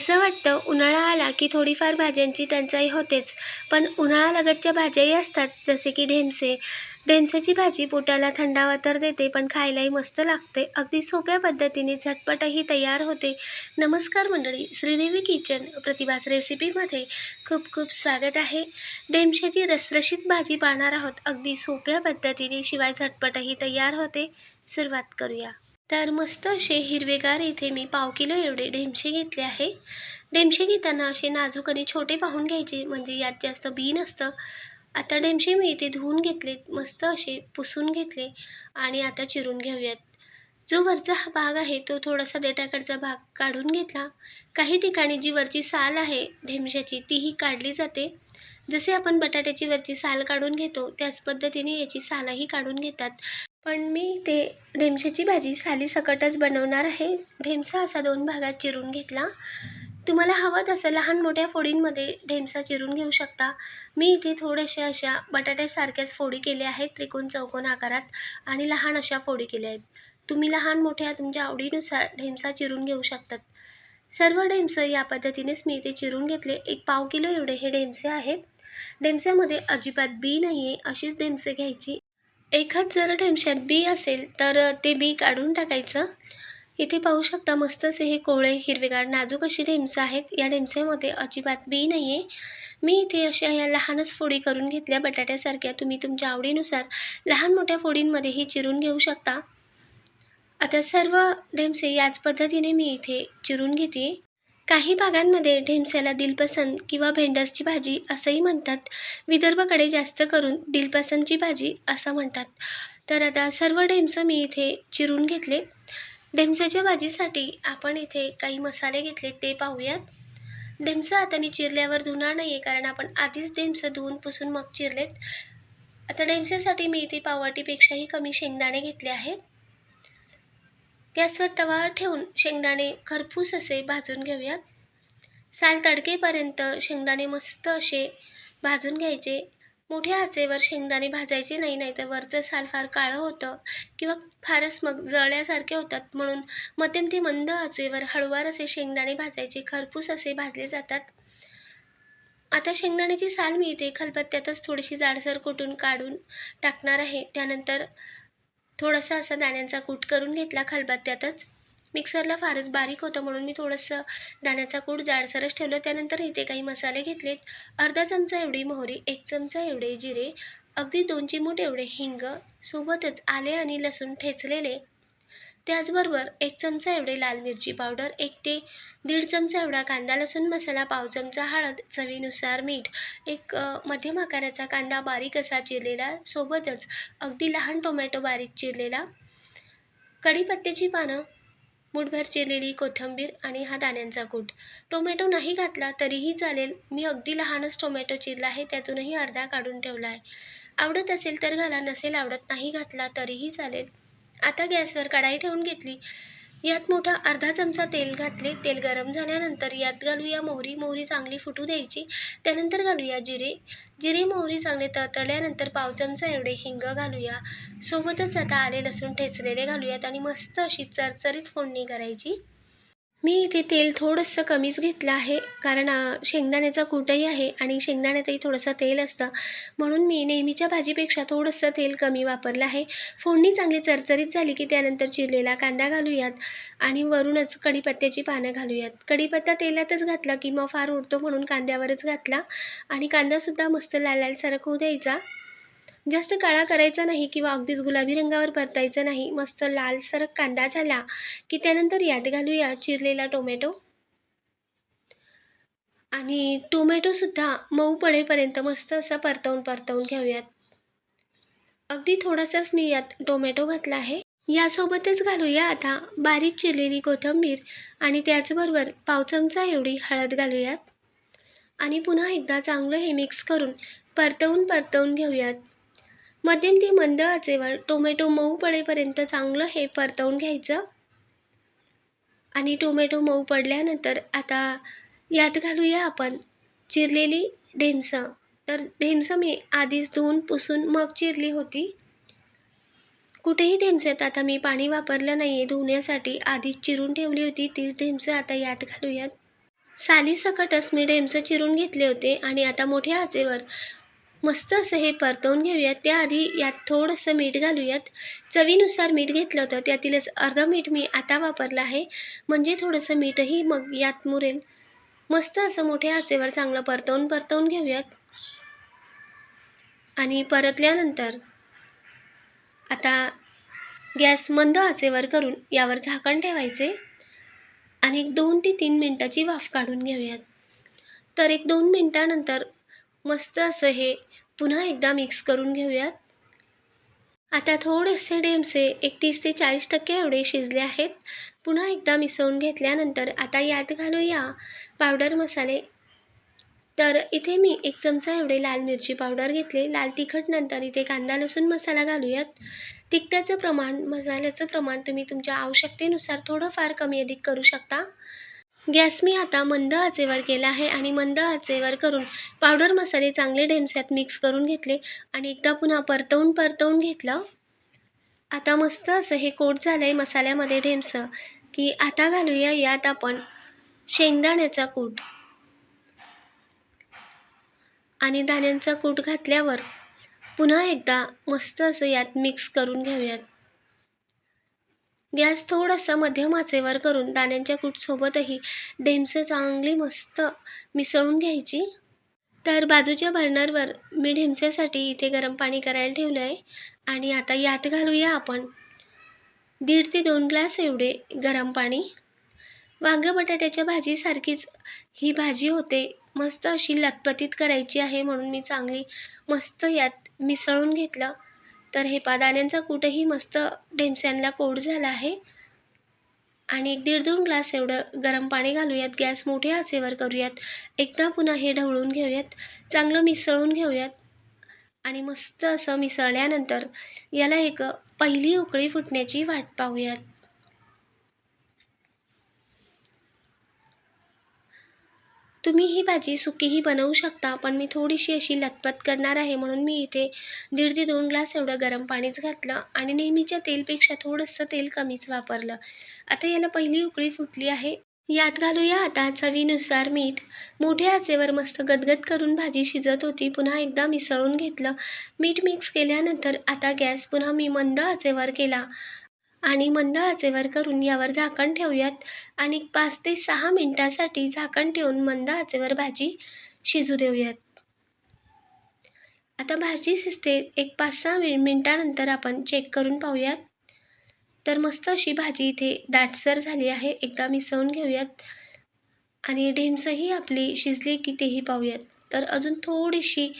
असं वाटतं उन्हाळा आला की थोडीफार भाज्यांची टंचाई होतेच. पण उन्हाळ्यालगतच्या भाज्याही असतात जसे की ढेमसे. ढेमसेची भाजी पोटाला थंडावा तर देते पण खायलाही मस्त लागते. अगदी सोप्या पद्धतीने झटपटही तयार होते. नमस्कार मंडळी श्रीदेवी किचन प्रतिभास रेसिपीमध्ये खूप खूप स्वागत आहे. ढेमशाची रसरशीत भाजी पाहणार आहोत. अगदी सोप्या पद्धतीने शिवाय झटपटही तयार होते. सुरुवात करूया. तर मस्त असे हिरवेगार इथे मी पाव किलो एवढे ढेमशे घेतले आहे. ढेमशे घेताना असे नाजूक आणि छोटे पाहून घ्यायचे म्हणजे यात जास्त बी नसतं. आता ढेमशे मी इथे धुवून घेतलेत मस्त असे पुसून घेतले आणि आता चिरून घेऊयात. जो वरचा हा भाग आहे तो थोडासा देठाकडचा भाग काढून घेतला. काही ठिकाणी जी वरची साल आहे ढेमशाची तीही काढली जाते. जसे आपण बटाट्याची वरची साल काढून घेतो त्याच पद्धतीने याची सालही काढून घेतात. पण मी ते ढेमशाची भाजी सालीसकटच बनवणार आहे. ढेमसा असा दोन भागात चिरून घेतला. तुम्हाला हवं तसं लहान मोठ्या फोडींमध्ये ढेमसा चिरून घेऊ शकता. मी इथे थोड्याशा अशा बटाट्यासारख्याच फोडी केल्या आहेत त्रिकोण चौकोन आकारात आणि लहान अशा फोडी केल्या आहेत. तुम्ही लहान मोठ्या तुमच्या आवडीनुसार ढेमसा चिरून घेऊ शकतात. सर्व ढेमसं या पद्धतीनेच मी इथे चिरून घेतले. एक पाव किलो एवढे हे ढेमसे आहेत. ढेमस्यामध्ये अजिबात बी नाही आहे अशीच ढेमसे घ्यायची. एखाद जर ढेमशात बी असेल तर ते बी काढून टाकायचं. इथे पाहू शकता मस्त असे हे कोवळे हिरवेगार नाजूक अशी ढेमसं आहेत. या ढेमसेमध्ये अजिबात बी नाही आहे मी इथे अशा या लहानच फोडी करून घेतल्या बटाट्यासारख्या. तुम्ही तुमच्या आवडीनुसार लहान मोठ्या फोडींमध्येही चिरून घेऊ शकता. आता सर्व ढेमसे याच पद्धतीने मी इथे चिरून घेते. काही भागांमध्ये ढेमस्याला दिलपसंद किंवा भेंडसची भाजी असंही म्हणतात. विदर्भाकडे जास्त करून दिलपसंदची भाजी असं म्हणतात. तर आता सर्व ढेमसं मी इथे चिरून घेतले. ढेमस्याच्या भाजीसाठी आपण इथे काही मसाले घेतले ते पाहूयात. ढेमसं आता मी चिरल्यावर धुणार नाही आहे कारण आपण आधीच ढेमसं धुवून पुसून मग चिरलेत. आता ढेमस्यासाठी मी इथे पाववाटीपेक्षाही कमी शेंगदाणे घेतले आहेत. गॅसवर तवा ठेवून शेंगदाणे खरपूस असे भाजून घेऊयात. साल तडकेपर्यंत शेंगदाणे मस्त असे भाजून घ्यायचे. मोठ्या आचेवर शेंगदाणे भाजायचे नाही नाही तर वरचं साल फार काळं होतं किंवा फारच मग जळल्यासारखे होतात. म्हणून मध्यम ते मंद आचेवर हळूवार असे शेंगदाणे भाजायचे खरपूस असे भाजले जातात. आता शेंगदाण्याची साल मी इथे खलबत्त्यातच थोडीशी जाडसर कुटून काढून टाकणार आहे. त्यानंतर थोडासा असा दाण्यांचा कूट करून घेतला खलबत्त्यातच. मिक्सरला फारच बारीक होतं म्हणून मी थोडंसं दाण्याचा कूट जाडसरच ठेवलं. त्यानंतर इथे काही मसाले घेतलेत. अर्धा चमचा एवढी मोहरी एक चमचा एवढे जिरे अगदी दोन चिमूट एवढे हिंग सोबतच आले आणि लसूण ठेचलेले. त्याचबरोबर एक चमचा एवढे लाल मिरची पावडर एक ते दीड चमचा एवढा कांदा लसूण मसाला पाव चमचा हळद चवीनुसार मीठ एक मध्यम आकाराचा कांदा बारीक असा चिरलेला सोबतच अगदी लहान टोमॅटो बारीक चिरलेला कढीपत्त्याची पानं मुठभर चिरलेली कोथिंबीर आणि हा दाण्यांचा कूट. टोमॅटो नाही घातला तरीही चालेल मी अगदी लहानच टोमॅटो चिरला आहे त्यातूनही अर्धा काढून ठेवला आहे. आवडत असेल तर घाला नसेल आवडत नाही घातला तरीही चालेल. आता गॅसवर कढाई ठेवून घेतली. यात मोठा अर्धा चमचा तेल घातले. तेल गरम झाल्यानंतर यात घालूया मोहरी. मोहरी चांगली फुटू द्यायची. त्यानंतर घालूया जिरे. जिरे मोहरी चांगले तळतळल्यानंतर पाव चमचा एवढे हिंग घालूया. सोबतच आता आले लसूण ठेचलेले घालूयात आणि मस्त अशी चरचरीत फोडणी करायची. मी इथे तेल थोडंसं कमीच घेतलं आहे कारण शेंगदाण्याचा कूटही आहे आणि शेंगदाण्यातही थोडंसं तेल असतं. म्हणून मी नेहमीच्या भाजीपेक्षा थोडंसं तेल कमी वापरलं आहे. फोडणी चांगली चरचरीत झाली की त्यानंतर चिरलेला कांदा घालूयात आणि वरूनच कढीपत्त्याची पानं घालूयात. कढीपत्ता तेलातच घातला की मग फार उडतो म्हणून कांद्यावरच घातला आणि कांदासुद्धा मस्त लाल लाल सरक होऊ द्यायचा. जास्त काळा करायचा नाही किंवा अगदीच गुलाबी रंगावर परतायचं नाही मस्त लालसर कांदा झाला की त्यानंतर यात घालूया चिरलेला टोमॅटो. आणि टोमॅटोसुद्धा मऊ पडेपर्यंत मस्त असं परतवून परतवून घेऊयात. अगदी थोडासाच मी यात टोमॅटो घातला आहे. यासोबतच घालूया आता बारीक चिरलेली कोथिंबीर आणि त्याचबरोबर पाव चमचा एवढी हळद घालूयात. आणि पुन्हा एकदा चांगलं हे मिक्स करून परतवून परतवून घेऊयात. मध्यम ते मंद आचेवर टोमॅटो मऊ पडेपर्यंत चांगलं हे परतवून घ्यायचं. आणि टोमॅटो मऊ पडल्यानंतर आता यात घालूया आपण चिरलेली ढेमसं. तर ढेमसं मी आधीच धुवून पुसून मग चिरली होती. कुठेही ढेमस्यात आता मी पाणी वापरलं नाही आहे धुण्यासाठी आधीच चिरून ठेवली होती. तीच ढेमसं आता यात घालूयात. साली सकटच मी ढेमसं चिरून घेतले होते आणि आता मोठ्या आचेवर मस्त असं हे परतवून घेऊयात. त्याआधी यात थोडंसं मीठ घालूयात. चवीनुसार मीठ घेतलं होतं. त्यातीलच अर्धं मीठ मी आता वापरलं आहे. म्हणजे थोडंसं मीठही मग यात मुरेल. मस्त असं मोठ्या आचेवर चांगलं परतवून परतवून घेऊयात. आणि परतल्यानंतर आता गॅस मंद आचेवर करून यावर झाकण ठेवायचे. आणि एक दोन ते तीन मिनटाची वाफ काढून घेऊयात. तर एक दोन मिनटानंतर मस्त असं हे पुन्हा एकदा मिक्स करून घेऊयात. आता थोडेसे डेमसे एकतीस ते चाळीस टक्के एवढे शिजले आहेत. पुन्हा एकदा मिसळून घेतल्यानंतर आता यात घालूया पावडर मसाले. तर इथे मी एक चमचा एवढे लाल मिरची पावडर घेतले. लाल तिखट नंतर इथे कांदा लसूण मसाला घालूयात. तिखटाचं प्रमाण मसाल्याचं प्रमाण तुम्ही तुमच्या आवश्यकतेनुसार थोडंफार कमी अधिक करू शकता. गॅस मी आता मंद आचेवर केला आहे आणि मंद आचेवर करून पावडर मसाले चांगले ढेमस्यात मिक्स करून घेतले आणि एकदा पुन्हा परतवून परतवून घेतलं. आता मस्त असं हे कोट झालं आहे मसाल्यामध्ये ढेमसं की आता घालूया यात आपण शेंगदाण्याचा कूट. आणि दाण्यांचा कूट घातल्यावर पुन्हा एकदा मस्त असं यात मिक्स करून घेऊयात. गॅस थोडासा मध्यम आचेवर करून दाण्यांच्या कूटसोबतही ढेमसं चांगली मस्त मिसळून घ्यायची. तर बाजूच्या बर्नरवर मी ढेमसेसाठी इथे गरम पाणी करायला ठेवलं आहे आणि आता यात घालूया आपण दीड ते दोन ग्लास एवढे गरम पाणी. वांग बटाट्याच्या भाजीसारखीच ही भाजी होते. मस्त अशी लतपतीत करायची आहे म्हणून मी चांगली मस्त यात मिसळून घेतलं. तर हे पादाण्यांचा कूटही मस्त ढेमस्यांना कोड झाला आहे. आणि एक दीड दोन ग्लास एवढं गरम पाणी घालूयात. गॅस मोठ्या आचेवर करूयात. एकदा पुन्हा हे ढवळून घेऊयात. चांगलं मिसळून घेऊयात. आणि मस्त असं मिसळल्यानंतर याला एक पहिली उकळी फुटण्याची वाट पाहूयात. तुम्ही ही भाजी सुकीही बनवू शकता पण मी थोडीशी अशी लतपत करणार आहे म्हणून मी इथे दीड ते दोन ग्लास एवढं गरम पाणीच घातलं आणि नेहमीच्या तेलपेक्षा थोडंसं तेल कमीच वापरलं. आता याला पहिली उकळी फुटली आहे. यात घालूया आता चवीनुसार मीठ. मोठ्या आचेवर मस्त गदगद करून भाजी शिजत होती पुन्हा एकदा मिसळून घेतलं. मीठ मिक्स केल्यानंतर आता गॅस पुन्हा मी मंद आचेवर केला. आणि मंद आचेवर करून यावर झाकण ठेवूयात. आणि पाच ते सहा मिनटासाठी झाकण ठेवून मंद आचेवर भाजी शिजू देऊयात. आता भाजी शिजते. एक पाच सहा मि मिनटानंतर आपण चेक करून पाहूयात. तर मस्त अशी भाजी इथे दाटसर झाली आहे. एकदा मिसळून घेऊयात. आणि ढेमसंही आपली शिजली की तेही पाहूयात. तर अजून थोडीशी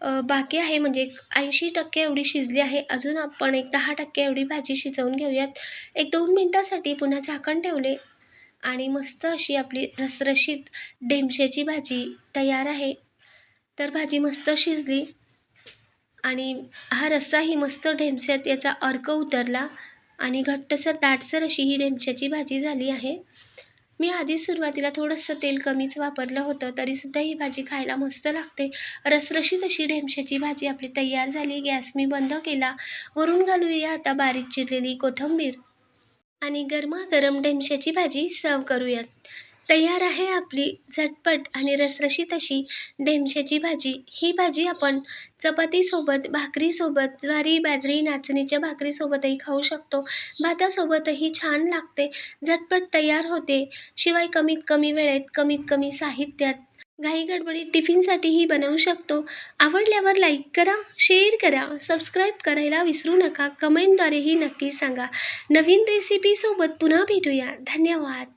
बाकी आहे म्हणजे ऐंशी टक्के एवढी शिजली आहे. अजून आपण एक दहा टक्के एवढी भाजी शिजवून घेऊयात. एक दोन मिनटासाठी पुन्हा झाकण ठेवले आणि मस्त अशी आपली रसरशीत डेमश्याची भाजी तयार आहे. तर भाजी मस्त शिजली आणि हा रस्साही मस्त ढेमस्यात याचा अर्क उतरला आणि घट्टसर दाटसर अशी ही ढेमश्याची भाजी झाली आहे. मी आधी सुरुवातीला थोडंसं तेल कमीच वापरलं होतं तरीसुद्धा ही भाजी खायला मस्त लागते. रसरशीत अशी ढेमशाची भाजी आपली तयार झाली गॅस मी बंद केला. वरून घालूया आता बारीक चिरलेली कोथिंबीर. आणि गरमागरम ढेमशाची भाजी सर्व करूयात. तयार आहे आपली झटपट आणि रसरशीत अशी ढेमशाची भाजी. ही भाजी आपण चपातीसोबत भाकरीसोबत ज्वारी बाजरी नाचणीच्या भाकरीसोबतही खाऊ शकतो. भातासोबतही छान लागते. झटपट तयार होते. शिवाय कमीत कमी वेळेत कमीत कमी साहित्यात घाई गडबडीत टिफिनसाठीही बनवू शकतो. आवडल्यावर लाईक करा शेअर करा सबस्क्राईब करायला विसरू नका. कमेंटद्वारेही नक्की सांगा. नवीन रेसिपीसोबत पुन्हा भेटूया. धन्यवाद.